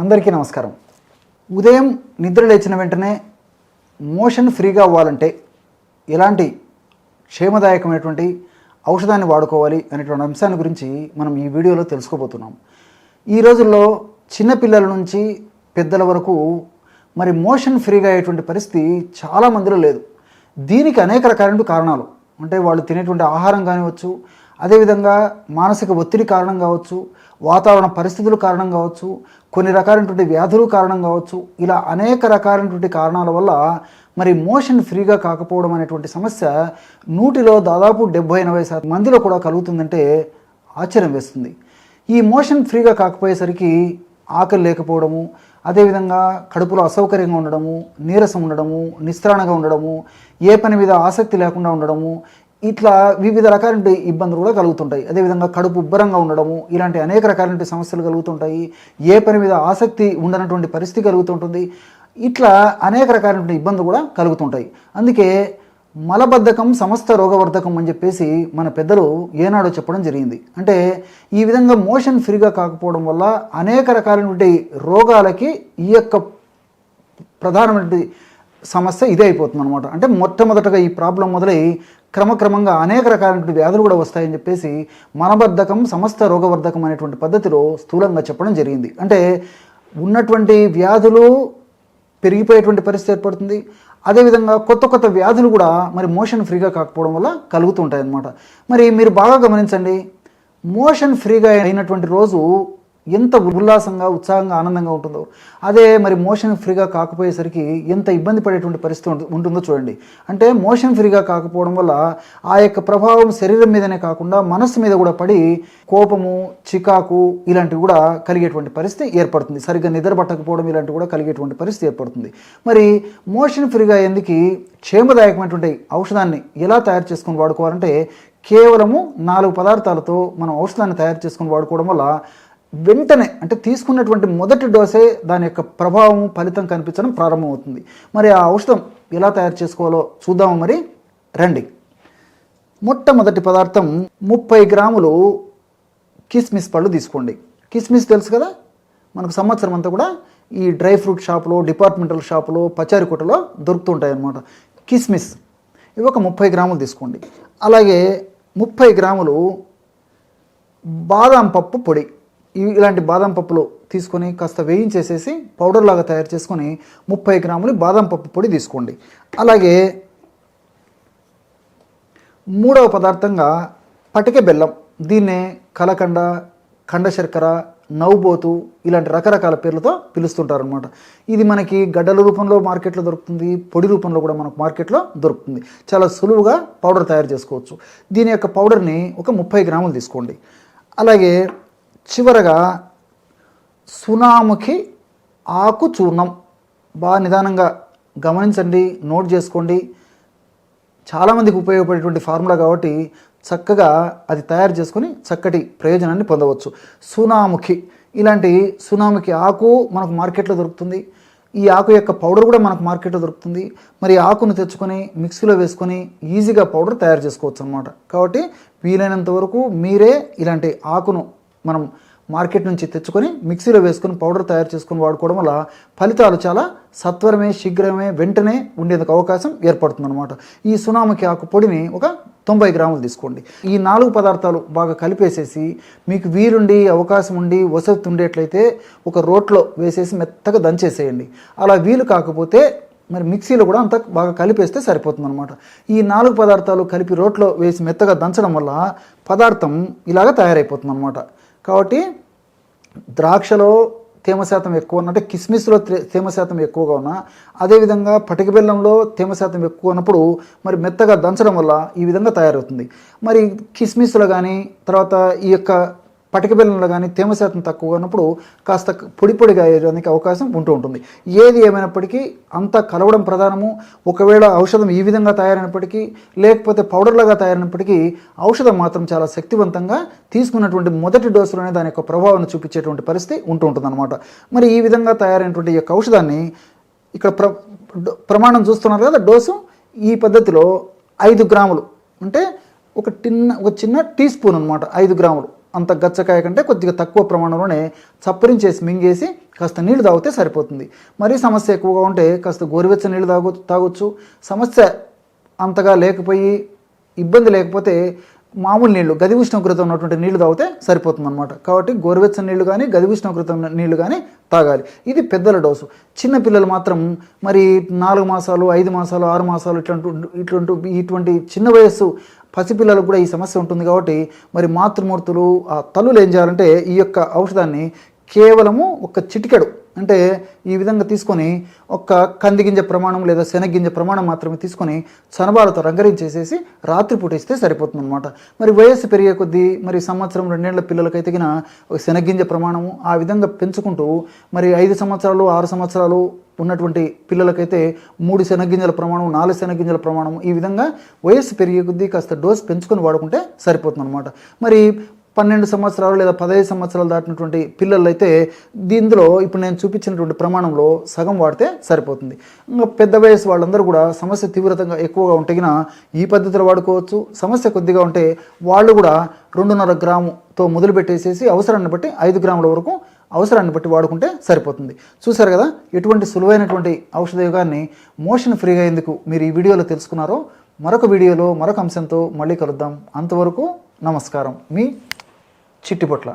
అందరికీ నమస్కారం. ఉదయం నిద్ర లేచిన వెంటనే మోషన్ ఫ్రీగా అవ్వాలంటే ఎలాంటి క్షేమదాయకమైనటువంటి ఔషధాన్ని వాడుకోవాలి అనేటువంటి అంశాన్ని గురించి మనం ఈ వీడియోలో తెలుసుకోబోతున్నాం. ఈ రోజుల్లో చిన్నపిల్లల నుంచి పెద్దల వరకు మరి మోషన్ ఫ్రీగా అయ్యేటువంటి పరిస్థితి చాలా మందిలో లేదు. దీనికి అనేక రకాలైన కారణాలు. అంటే వాళ్ళు తినేటువంటి ఆహారం కానివచ్చు అదేవిధంగా మానసిక ఒత్తిడి కారణం కావచ్చు వాతావరణ పరిస్థితులు కారణం కావచ్చు కొన్ని రకాలైనటువంటి వ్యాధులు కారణం కావచ్చు ఇలా అనేక రకాలైనటువంటి కారణాల వల్ల మరి మోషన్ ఫ్రీగా కాకపోవడం అనేటువంటి సమస్య నూటిలో దాదాపు డెబ్బై ఎనభై శాతం మందిలో కూడా కలుగుతుందంటే ఆశ్చర్యం వేస్తుంది. ఈ మోషన్ ఫ్రీగా కాకపోయేసరికి ఆకలి లేకపోవడము అదేవిధంగా కడుపులో అసౌకర్యంగా ఉండడము నీరసం ఉండడము నిస్త్రాణగా ఉండడము ఏ పని మీద ఆసక్తి లేకుండా ఉండడము ఇట్లా వివిధ రకాల ఇబ్బందులు కూడా కలుగుతుంటాయి. అదేవిధంగా కడుపు ఉబ్బరంగా ఉండడము ఇలాంటి అనేక రకాలైన సమస్యలు కలుగుతుంటాయి. ఏ పని మీద ఆసక్తి ఉండనటువంటి పరిస్థితి కలుగుతుంటుంది. ఇట్లా అనేక రకాలైన ఇబ్బందులు కూడా కలుగుతుంటాయి. అందుకే మలబద్ధకం సమస్త రోగవర్ధకం అని చెప్పేసి మన పెద్దలు ఏనాడో చెప్పడం జరిగింది. అంటే ఈ విధంగా మోషన్ ఫ్రీగా కాకపోవడం వల్ల అనేక రకాలైనటువంటి రోగాలకి ఈ యొక్క ప్రధానమైనటువంటి సమస్య ఇదే అయిపోతుంది అనమాట అంటే మొట్టమొదటగా ఈ ప్రాబ్లం మొదలై క్రమక్రమంగా అనేక రకాలైనటువంటి వ్యాధులు కూడా వస్తాయని చెప్పేసి మనబద్ధకం సమస్త రోగవర్ధకం అనేటువంటి పద్ధతిలో స్థూలంగా చెప్పడం జరిగింది. అంటే ఉన్నటువంటి వ్యాధులు పెరిగిపోయేటువంటి పరిస్థితి ఏర్పడుతుంది. అదేవిధంగా కొత్త కొత్త వ్యాధులు కూడా మరి మోషన్ ఫ్రీగా కాకపోవడం వల్ల కలుగుతుంటాయి అన్నమాట మరి మీరు బాగా గమనించండి. మోషన్ ఫ్రీగా అయినటువంటి రోజు ఎంత ఉల్లాసంగా ఉత్సాహంగా ఆనందంగా ఉంటుందో. అదే మరి మోషన్ ఫ్రీగా కాకపోయేసరికి ఎంత ఇబ్బంది పడేటువంటి పరిస్థితి ఉంటుందో చూడండి. అంటే మోషన్ ఫ్రీగా కాకపోవడం వల్ల ఆ యొక్క ప్రభావం శరీరం మీదనే కాకుండా మనస్సు మీద కూడా పడి కోపము చికాకు ఇలాంటివి కూడా కలిగేటువంటి పరిస్థితి ఏర్పడుతుంది. సరిగ్గా నిద్ర పట్టకపోవడం ఇలాంటివి కూడా కలిగేటువంటి పరిస్థితి ఏర్పడుతుంది. మరి మోషన్ ఫ్రీగా ఎందుకు? క్షేమదాయకమైనటువంటి ఔషధాన్ని ఎలా తయారు చేసుకొని వాడుకోవాలంటే కేవలము నాలుగు పదార్థాలతో మనం ఔషధాన్ని తయారు చేసుకొని వాడుకోవడం వల్ల వెంటనే అంటే తీసుకున్నటువంటి మొదటి డోసే దాని యొక్క ప్రభావం ఫలితం కనిపించడం ప్రారంభమవుతుంది. మరి ఆ ఔషధం ఎలా తయారు చేసుకోవాలో చూద్దాము మరి. రండి. మొట్టమొదటి పదార్థం ముప్పై గ్రాములు కిస్మిస్ పళ్ళు తీసుకోండి. కిస్మిస్ తెలుసు కదా? మనకు సంవత్సరం అంతా కూడా ఈ డ్రై ఫ్రూట్ షాపులో డిపార్ట్మెంటల్ షాపులో పచారి కొట్టలో దొరుకుతుంటాయి అన్నమాట కిస్మిస్. ఇవి ఒక ముప్పై గ్రాములు తీసుకోండి. అలాగే ముప్పై గ్రాములు బాదాం పప్పు పొడి. ఇలాంటి బాదం పప్పులు తీసుకొని కాస్త వేయించేసేసి పౌడర్ లాగా తయారు చేసుకొని ముప్పై గ్రాములు బాదం పప్పు పొడి తీసుకోండి. అలాగే మూడవ పదార్థంగా పటిక బెల్లం దీన్నే కలకండ కండ శర్కర నవ్వుబోతు ఇలాంటి రకరకాల పేర్లతో పిలుస్తుంటారు అనమాట ఇది మనకి గడ్డల రూపంలో మార్కెట్లో దొరుకుతుంది పొడి రూపంలో కూడా మనకు మార్కెట్లో దొరుకుతుంది. చాలా సులువుగా పౌడర్ తయారు చేసుకోవచ్చు. దీని యొక్క పౌడర్ని ఒక ముప్పై గ్రాములు తీసుకోండి. అలాగే చివరగా సునాముఖి ఆకు చూర్ణం. బాగా నిదానంగా గమనించండి నోట్ చేసుకోండి. చాలామందికి ఉపయోగపడేటువంటి ఫార్ములా కాబట్టి చక్కగా అది తయారు చేసుకొని చక్కటి ప్రయోజనాన్ని పొందవచ్చు. సునాముఖి ఇలాంటి సునాముఖి ఆకు మనకు మార్కెట్లో దొరుకుతుంది. ఈ ఆకు యొక్క పౌడర్ కూడా మనకు మార్కెట్లో దొరుకుతుంది. మరి ఆకును తెచ్చుకొని మిక్సీలో వేసుకొని ఈజీగా పౌడర్ తయారు చేసుకోవచ్చు అనమాట కాబట్టి వీలైనంత వరకు మీరే ఇలాంటి ఆకును మనం మార్కెట్ నుంచి తెచ్చుకొని మిక్సీలో వేసుకొని పౌడర్ తయారు చేసుకొని వాడుకోవడం వల్ల ఫలితాలు చాలా సత్వరమే శీఘ్రమే వెంటనే ఉండేందుకు అవకాశం ఏర్పడుతుంది అనమాట ఈ సునామకి ఆకు పొడిని ఒక తొంభై గ్రాములు తీసుకోండి. ఈ నాలుగు పదార్థాలు బాగా కలిపేసేసి మీకు వీలుండి అవకాశం ఉండి వసతి ఉండేట్లయితే ఒక రోట్లో వేసేసి మెత్తగా దంచేసేయండి. అలా వీలు కాకపోతే మరి మిక్సీలో కూడా అంత బాగా కలిపేస్తే సరిపోతుంది అనమాట ఈ నాలుగు పదార్థాలు కలిపి రోట్లో వేసి మెత్తగా దంచడం వల్ల పదార్థం ఇలాగ తయారైపోతుంది అనమాట కాబట్టి ద్రాక్షలో తేమ శాతం ఎక్కువ ఉన్న అంటే కిస్మిస్లో తే- తేమ శాతం ఎక్కువగా ఉన్నా అదేవిధంగా పటిక బెల్లంలో తేమ శాతం ఎక్కువ ఉన్నప్పుడు మరి మెత్తగా దంచడం వల్ల ఈ విధంగా తయారవుతుంది. మరి కిస్మిస్లో కానీ తర్వాత ఈ యొక్క పటిక బెల్లంలో కానీ తేమ శాతం తక్కువగా ఉన్నప్పుడు కాస్త పొడి పొడిగా అయ్యేదానికి అవకాశం ఉంటూ ఉంటుంది. ఏది ఏమైనప్పటికీ అంతా కలవడం ప్రధానము. ఒకవేళ ఔషధం ఈ విధంగా తయారైనప్పటికీ లేకపోతే పౌడర్లాగా తయారైనప్పటికీ ఔషధం మాత్రం చాలా శక్తివంతంగా తీసుకున్నటువంటి మొదటి డోసులోనే దాని యొక్క ప్రభావాన్ని చూపించేటువంటి పరిస్థితి ఉంటూ ఉంటుందన్నమాట. మరి ఈ విధంగా తయారైనటువంటి ఈ యొక్క ఔషధాన్ని ఇక్కడ ప్ర డో- ప్రమాణం చూస్తున్నారు కదా డోసు ఈ పద్ధతిలో ఐదు గ్రాములు అంటే ఒక టిన్న ఒక చిన్న టీ స్పూన్ అనమాట ఐదు గ్రాములు. అంత గచ్చకాయ కంటే కొద్దిగా తక్కువ ప్రమాణంలోనే చప్పరించేసి మింగేసి కాస్త నీళ్ళు తాగితే సరిపోతుంది. మరీ సమస్య ఎక్కువగా ఉంటే కాస్త గోరువెచ్చని నీళ్ళు తాగు తాగొచ్చు. సమస్య అంతగా లేకపోయి ఇబ్బంది లేకపోతే మామూలు నీళ్ళు గది ఉష్ణోగ్రత ఉన్నటువంటి నీళ్ళు తాగితే సరిపోతుంది అనమాట కాబట్టి గోరువెచ్చని నీళ్ళు కానీ గది ఉష్ణోగ్రత ఉన్న నీళ్ళు కానీ తాగాలి. ఇది పెద్దల డోసు. చిన్న పిల్లలు మాత్రం మరి నాలుగు మాసాలు ఐదు మాసాలు ఆరు మాసాలు ఇట్లాంటి ఇటువంటి ఇటువంటి చిన్న వయస్సు పసిపిల్లలకు కూడా ఈ సమస్య ఉంటుంది కాబట్టి మరి మాతృమూర్తులు ఆ తల్లులు ఏం చేయాలంటే ఈ యొక్క ఔషధాన్ని కేవలము ఒక చిటికెడు అంటే ఈ విధంగా తీసుకొని ఒక కందిగింజ ప్రమాణం లేదా శనగింజ ప్రమాణం మాత్రమే తీసుకొని చనబాలతో రంగరించేసేసి రాత్రిపూట ఇస్తే సరిపోతుంది అనమాట మరి వయస్సు పెరిగే కొద్దీ మరి సంవత్సరం రెండేళ్ళ పిల్లలకైతే గిన ఒక శనగింజ ప్రమాణము ఆ విధంగా పెంచుకుంటూ మరి ఐదు సంవత్సరాలు ఆరు సంవత్సరాలు ఉన్నటువంటి పిల్లలకైతే మూడు శనగింజల ప్రమాణం నాలుగు శనగింజల ప్రమాణం ఈ విధంగా వయస్సు పెరిగే కొద్దీ కాస్త డోస్ పెంచుకొని వాడుకుంటే సరిపోతుంది అనమాట మరి పన్నెండు సంవత్సరాలు లేదా పదహైదు సంవత్సరాలు దాటినటువంటి పిల్లలు అయితే దీనిలో ఇప్పుడు నేను చూపించినటువంటి ప్రమాణంలో సగం వాడితే సరిపోతుంది. ఇంకా పెద్ద వయసు వాళ్ళందరూ కూడా సమస్య తీవ్రతంగా ఎక్కువగా ఉంటే ఈ పద్ధతిలో వాడుకోవచ్చు. సమస్య కొద్దిగా ఉంటే వాళ్ళు కూడా రెండున్నర గ్రాముతో మొదలుపెట్టేసేసి అవసరాన్ని బట్టి ఐదు గ్రాముల వరకు అవసరాన్ని బట్టి వాడుకుంటే సరిపోతుంది. చూసారు కదా ఎటువంటి సులువైనటువంటి ఔషధ యుగాన్ని మోషన్ ఫ్రీగా ఎందుకు మీరు ఈ వీడియోలో తెలుసుకున్నారో మరొక వీడియోలో మరొక అంశంతో మళ్ళీ కలుద్దాం. అంతవరకు నమస్కారం. మీ చిట్టిపొట్ల.